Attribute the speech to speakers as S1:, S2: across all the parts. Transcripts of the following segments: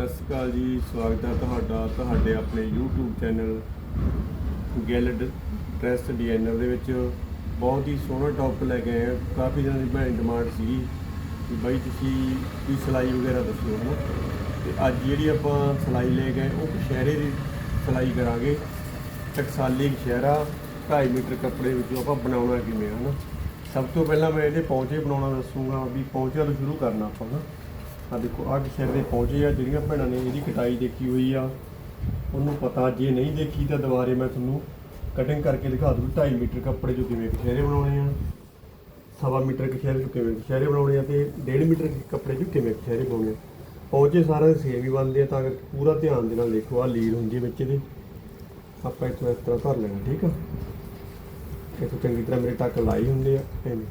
S1: ਸਤਿ ਸ਼੍ਰੀ ਅਕਾਲ ਜੀ, ਸਵਾਗਤ ਹੈ ਤੁਹਾਡਾ, ਤੁਹਾਡੇ ਆਪਣੇ YouTube ਚੈਨਲ ਗੈਲਡ ਡਰੈਸ ਡਿਜ਼ਾਈਨਰ ਦੇ ਵਿੱਚ। ਬਹੁਤ ਹੀ ਸੋਹਣਾ ਟੌਪ ਲੈ ਕੇ ਆਏ ਹਾਂ। ਕਾਫੀ ਦਿਨਾਂ ਦੀ ਭੈਣ ਡਿਮਾਂਡ ਸੀਗੀ ਕਿ ਬਾਈ ਤੁਸੀਂ ਕੋਈ ਸਿਲਾਈ ਵਗੈਰਾ ਦੱਸੋ ਹਨਾ? ਤੇ ਅੱਜ ਜਿਹੜੀ ਆਪਾਂ ਸਿਲਾਈ ਲੈ ਗਏ ਉਹ ਕਸ਼ਹਿਰੇ ਦੀ ਸਿਲਾਈ ਕਰਾਂਗੇ। ਟਕਸਾਲੀ ਕਸ਼ਹਿਰਾ 2.5 ਮੀਟਰ ਕੱਪੜੇ ਵਿੱਚੋਂ ਆਪਾਂ ਬਣਾਉਣਾ ਕਿਵੇਂ ਹੈ ਹਨਾ? ਸਭ ਤੋਂ ਪਹਿਲਾਂ ਮੈਂ ਇਹਦੇ ਪੌਂਚੇ ਬਣਾਉਣਾ ਦੱਸੂਗਾ ਵੀ ਪੌਂਚਿਆਂ ਤੋਂ ਸ਼ੁਰੂ ਕਰਨਾ ਆਪਾਂ ਨਾ ਆ ਦੇਖੋ ਆਹ ਕਸ਼ਹਿਰੇ ਦੇ ਪਹੁੰਚੇ ਆ, ਜਿਹੜੀਆਂ ਭੈਣਾਂ ਨੇ ਇਹਦੀ ਕਟਾਈ ਦੇਖੀ ਹੋਈ ਆ। ਉਹਨੂੰ ਪਤਾ, ਜੇ ਨਹੀਂ ਦੇਖੀ ਤਾਂ ਦੁਬਾਰੇ ਮੈਂ ਤੁਹਾਨੂੰ ਕਟਿੰਗ ਕਰਕੇ ਦਿਖਾ ਦੂੰ 2.5 ਮੀਟਰ ਕੱਪੜੇ ਚੋਂ ਕਿਵੇਂ ਕਸ਼ਹਿਰੇ ਬਣਾਉਣੇ ਆ, ਸਵਾ ਮੀਟਰ ਕਛਹਿਰੇ ਚੋਂ ਕਿਵੇਂ ਕਸ਼ਹਿਰੇ ਬਣਾਉਣੇ ਆ ਤੇ 1.5 ਮੀਟਰ ਕੱਪੜੇ ਚੋਂ ਕਿਵੇਂ ਕਸ਼ਹਿਰੇ ਬਣਾਉਣੇ ਪਹੁੰਚੇ ਪੌਂਚੇ ਸਾਰੇ ਸੇਮ ਹੀ ਬਣਦੇ ਆ, ਤਾਂ ਕਰਕੇ ਪੂਰਾ ਧਿਆਨ ਦੇ ਨਾਲ ਦੇਖੋ ਆ ਲੀਡ ਹੁੰਦੀ ਹੈ ਵਿੱਚ ਇਹਦੇ। ਆਪਾਂ ਇੱਥੋਂ ਇਸ ਤਰ੍ਹਾਂ ਧਰ ਲੈਣਾ, ਠੀਕ ਆ? ਇੱਥੋਂ ਚੰਗੀ ਤਰ੍ਹਾਂ ਮੇਰੇ ਟੱਕ ਲਾਈ ਹੁੰਦੇ ਆ, ਐਵੇਂ।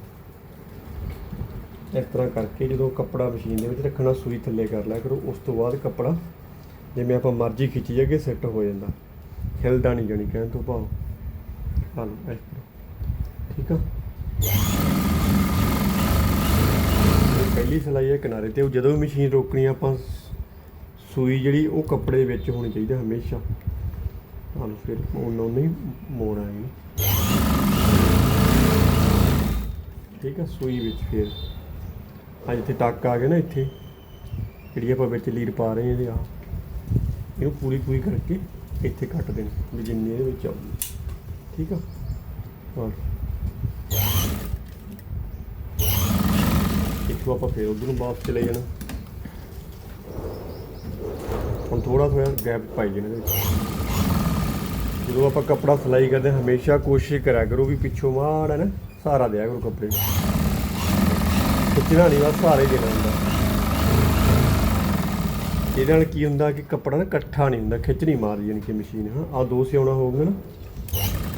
S1: ਇਸ ਤਰ੍ਹਾਂ ਕਰਕੇ ਜਦੋਂ ਕੱਪੜਾ ਮਸ਼ੀਨ ਦੇ ਵਿੱਚ ਰੱਖਣਾ, ਸੂਈ ਥੱਲੇ ਕਰ ਲਿਆ ਕਰੋ, ਉਸ ਤੋਂ ਬਾਅਦ ਕੱਪੜਾ ਜਿਵੇਂ ਆਪਾਂ ਮਰਜ਼ੀ ਖਿੱਚੀ ਜਾਗੇ ਸੈੱਟ ਹੋ ਜਾਂਦਾ। ਹਿਲਦਾ ਨਹੀਂ ਜਾਣੀ, ਕਹਿਣ ਤੋਂ ਭਾਵ। ਹਾਲ, ਇਸ ਤਰ੍ਹਾਂ। ਠੀਕ ਆ? ਪਹਿਲੀ ਸਲਾਈ ਹੈ ਕਿਨਾਰੇ ਤੇ, ਉਹ ਜਦੋਂ ਵੀ ਮਸ਼ੀਨ ਰੋਕਣੀ ਆਪਾਂ ਸੂਈ ਜਿਹੜੀ, ਉਹ ਕੱਪੜੇ ਦੇ ਵਿੱਚ ਹੋਣੀ ਚਾਹੀਦੀ ਹਮੇਸ਼ਾ। ਹਾਲ, ਫਿਰ ਉਹਨਾਂ ਨਹੀਂ ਮੋੜ ਆਏਗੀ ਠੀਕ ਆ, ਸੂਈ ਵਿੱਚ ਫਿਰ। ਅੱਜ ਇੱਥੇ ਟੱਕ ਆ ਗਿਆ ਨਾ ਇੱਥੇ। ਜਿਹੜੀ ਆਪਾਂ ਵਿੱਚ ਲੀਰ ਪਾ ਰਹੇ ਇਹਦੇ ਆ ਇਹਨੂੰ ਪੂਰੀ ਪੂਰੀ ਕਰਕੇ ਇੱਥੇ ਕੱਟ ਦੇਣੀ ਵੀ ਜਿੰਨੀ ਇਹਦੇ ਵਿੱਚ ਆਉਂਦੀ ਠੀਕ ਆ? ਹਾਂ ਇੱਥੋਂ ਆਪਾਂ ਫੇਰ ਉਧਰ ਨੂੰ ਵਾਪਸ ਚਲੇ ਜਾਣਾ। ਹੁਣ ਥੋੜਾ ਥੋੜਾ ਗੈਪ ਪਾਈ ਜਾਣਾ ਇਹਦੇ ਵਿੱਚ। ਜਦੋਂ ਆਪਾਂ ਕੱਪੜਾ ਸਿਲਾਈ ਕਰਦੇ ਹਾਂ, ਹਮੇਸ਼ਾ ਕੋਸ਼ਿਸ਼ ਕਰਿਆ ਕਰੋ ਵੀ ਪਿੱਛੋਂ ਮਾੜਾ ਨਾ ਸਹਾਰਾ ਦਿਆ ਕਰੋ ਕੱਪੜੇ ਨੂੰ। ਖਿੱਚਣਾ ਨਹੀਂ, ਬਸ ਸਹਾਰਾ ਦੇਣਾ ਹੁੰਦਾ। ਇਹਦੇ ਨਾਲ ਕੀ ਹੁੰਦਾ ਕਿ ਕੱਪੜਾ ਨਾ ਇਕੱਠਾ ਨਹੀਂ ਹੁੰਦਾ ਖਿੱਚ ਨਹੀਂ ਮਾਰਦੀ ਯਾਨੀ ਕਿ ਮਸ਼ੀਨ, ਹਾਂ। ਆ ਦੋ ਸਿਉਣਾ ਹੋ ਗਏ ਨਾ,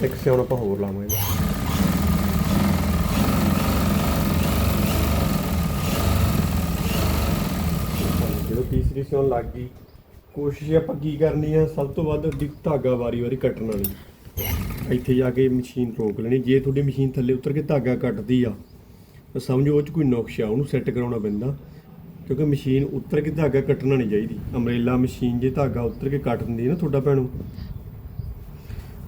S1: ਇੱਕ ਸਿਉਣਾ ਆਪਾਂ ਹੋਰ ਲਾਵਾਂਗੇ। ਜਦੋਂ ਤੀਸਰੀ ਸਿਉਣ ਲੱਗ ਗਈ, ਕੋਸ਼ਿਸ਼ ਆਪਾਂ ਕੀ ਕਰਨੀ ਆ, ਸਭ ਤੋਂ ਵੱਧ ਦੀ ਧਾਗਾ ਵਾਰੀ ਵਾਰੀ ਕੱਟਣਾ ਨਹੀਂ ਇੱਥੇ ਜਾ ਕੇ ਮਸ਼ੀਨ ਰੋਕ ਲੈਣੀ, ਜੇ ਤੁਹਾਡੀ ਮਸ਼ੀਨ ਥੱਲੇ ਉਤਰ ਕੇ ਧਾਗਾ ਕੱਟਦੀ ਆ ਸਮਝੋ ਉਹ 'ਚ ਕੋਈ ਨੁਕਸ ਆ, ਉਹਨੂੰ ਸੈੱਟ ਕਰਾਉਣਾ ਪੈਂਦਾ। ਕਿਉਂਕਿ ਮਸ਼ੀਨ ਉਤਰ ਕੇ ਧਾਗਾ ਕੱਟਣਾ ਨਹੀਂ ਚਾਹੀਦੀ। ਅਮਰੇਲਾ ਮਸ਼ੀਨ ਜੇ ਧਾਗਾ ਉਤਰ ਕੇ ਕੱਟ ਦਿੰਦੀ ਹੈ ਨਾ ਤੁਹਾਡਾ ਭੈਣੋ।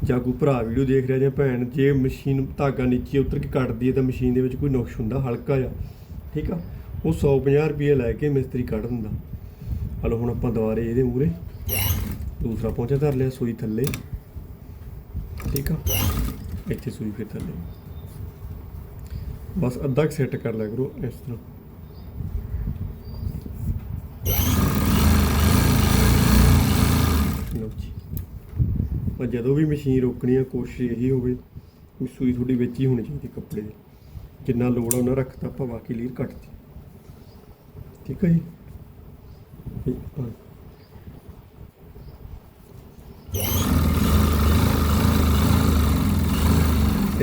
S1: ਜਾਂ ਕੋਈ ਭਰਾ ਵੀਡੀਓ ਦੇਖ ਰਿਹਾ ਜਾਂ ਭੈਣ, ਜੇ ਮਸ਼ੀਨ ਧਾਗਾ ਨੀਚੇ ਉਤਰ ਕੇ ਕੱਟਦੀ ਹੈ ਤਾਂ ਮਸ਼ੀਨ ਦੇ ਵਿੱਚ ਕੋਈ ਨੁਕਸ ਹੁੰਦਾ, ਹਲਕਾ ਜਿਹਾ। ਠੀਕ ਆ? ਉਹ 150 ਰੁਪਏ ਲੈ ਕੇ ਮਿਸਤਰੀ ਕੱਢ ਦਿੰਦਾ। ਹਲੋ, ਹੁਣ ਆਪਾਂ ਦੁਬਾਰੇ ਇਹਦੇ ਮੂਰੇ ਦੂਸਰਾ ਪਹੁੰਚਾ ਧਰ ਲਿਆ, ਸੂਈ ਥੱਲੇ। ਠੀਕ ਆ? ਇੱਥੇ ਸੂਈ ਫਿਰ ਥੱਲੇ। ਬਸ ਅੱਧਾ ਕੁ ਸੈੱਟ ਕਰ ਲਿਆ ਕਰੋ ਇਸ ਤਰ੍ਹਾਂ। ਲਓ ਜੀ। ਪਰ ਜਦੋਂ ਵੀ ਮਸ਼ੀਨ ਰੋਕਣੀ ਆ, ਕੋਸ਼ਿਸ਼ ਇਹੀ ਹੋਵੇ ਕਿ ਸੂਈ ਤੁਹਾਡੀ ਵਿੱਚ ਹੀ ਹੋਣੀ ਚਾਹੀਦੀ ਕੱਪੜੇ ਦੀ। ਜਿੰਨਾ ਲੋੜ ਆ, ਉਹਨਾਂ ਰੱਖਤਾ ਆਪਾਂ ਬਾਕੀ ਲੀਰ ਕੱਟਤੀ ਠੀਕ ਹੈ ਜੀ?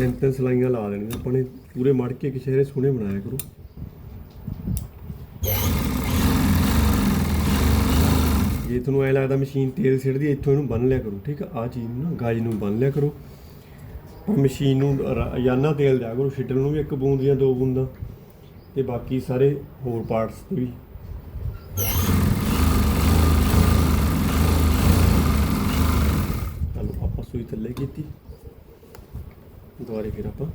S1: ਤਿੰਨ ਤਿੰਨ ਸਲਾਈਆਂ ਲਾ ਦੇਣੀਆਂ। ਆਪਾਂ ਨੇ ਪੂਰੇ ਮੜ ਕੇ ਕਿਸੇ ਸੋਹਣੇ ਬਣਾਇਆ ਕਰੋ। ਜੇ ਤੁਹਾਨੂੰ ਐ ਲੱਗਦਾ ਮਸ਼ੀਨ ਤੇਲ ਸਿੱਟਦੀ ਇੱਥੋਂ ਇਹਨੂੰ ਬੰਨ ਲਿਆ ਕਰੋ, ਠੀਕ ਆ? ਆ ਚੀਜ਼ ਨੂੰ ਨਾ, ਗਾਜ ਨੂੰ ਬੰਨ ਲਿਆ ਕਰੋ। ਪਰ ਮਸ਼ੀਨ ਨੂੰ ਯਾਨਾ ਤੇਲ ਦਿਆ ਕਰੋ ਛਿੱਟਣ ਨੂੰ ਵੀ ਇੱਕ ਬੂੰਦ ਜਾਂ ਦੋ ਬੂੰਦਾਂ, ਤੇ ਬਾਕੀ ਸਾਰੇ ਹੋਰ ਪਾਰਟਸ ਤੇ ਵੀ। ਚਲੋ, ਆਪਾਂ ਸੂਈ ਥੱਲੇ ਕੀਤੀ। ਦੁਬਾਰੇ ਫਿਰ ਆਪਾਂ।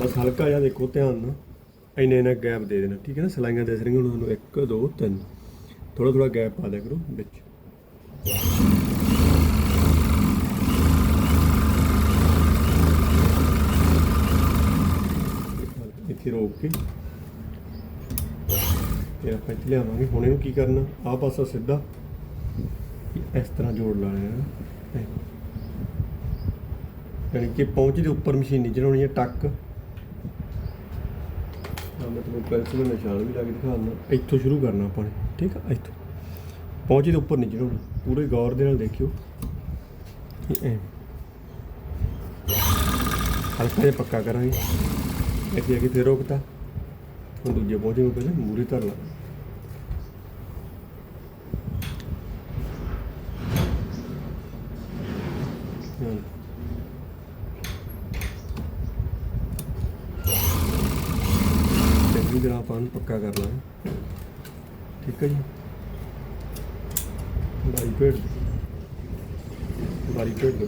S1: ਬਸ ਹਲਕਾ ਜਿਹਾ ਦੇਖੋ ਧਿਆਨ ਨਾਲ। ਇੰਨੇ ਇੰਨਾ ਗੈਪ ਦੇ ਦੇਣਾ, ਠੀਕ ਹੈ ਨਾ? ਸਲਾਈਆਂ ਦੇ ਰਹੀਆਂ ਉਹਨਾਂ ਨੂੰ 1 2 3 ਥੋੜਾ ਥੋੜਾ ਗੈਪ ਪਾ ਦਿਆ ਕਰੋ ਵਿੱਚ। ਇੱਥੇ ਰੋਕ ਕੇ। ਫਿਰ ਆਪਾਂ ਇੱਥੇ ਲਿਆਵਾਂਗੇ। ਹੁਣ ਇਹਨੂੰ ਕੀ ਕਰਨਾ? ਆਹ ਪਾਸਾ ਸਿੱਧਾ। ਇਸ ਤਰ੍ਹਾਂ ਜੋੜ ਲਾਣਾ ਹੈ ਯਾਨੀ ਕਿ ਪਹੁੰਚ ਦੇ ਉੱਪਰ ਮਸ਼ੀਨ ਨਹੀਂ ਚੜਾਉਣੀ ਹੈ, ਟੱਕ। ਆ ਪੈਨਸਲ ਨਾਲ ਨਿਸ਼ਾਨ ਵੀ ਲਾ ਕੇ ਦਿਖਾਉਣਾ ਇੱਥੋਂ ਸ਼ੁਰੂ ਕਰਨਾ ਆਪਾਂ ਨੇ, ਠੀਕ ਆ? ਇੱਥੋਂ। ਪਹੁੰਚ ਦੇ ਉੱਪਰ ਨਹੀਂ ਚੜਾਉਣਾ, ਪੂਰੇ ਗੌਰ ਦੇ ਨਾਲ ਦੇਖਿਓ। ਇਹ ਹਲਕਾ ਜਿਹਾ ਪੱਕਾ ਕਰਾਂਗੇ। ਇੱਥੇ ਆ ਕੇ ਫਿਰ ਰੋਕਤਾ। ਹੁਣ ਦੂਜੇ ਪਹੁੰਚੇ ਨੂੰ ਪਹਿਲੇ ਮੂਰੇ ਧਰ ਲਾ ਤਰ੍ਹਾਂ ਆਪਾਂ ਨੂੰ ਪੱਕਾ ਕਰ ਲਾਂਗੇ। ਠੀਕ ਹੈ ਜੀ? ਬਾਈ ਪੇੜ ਬਾਰੀ ਪੇੜ ਦੇ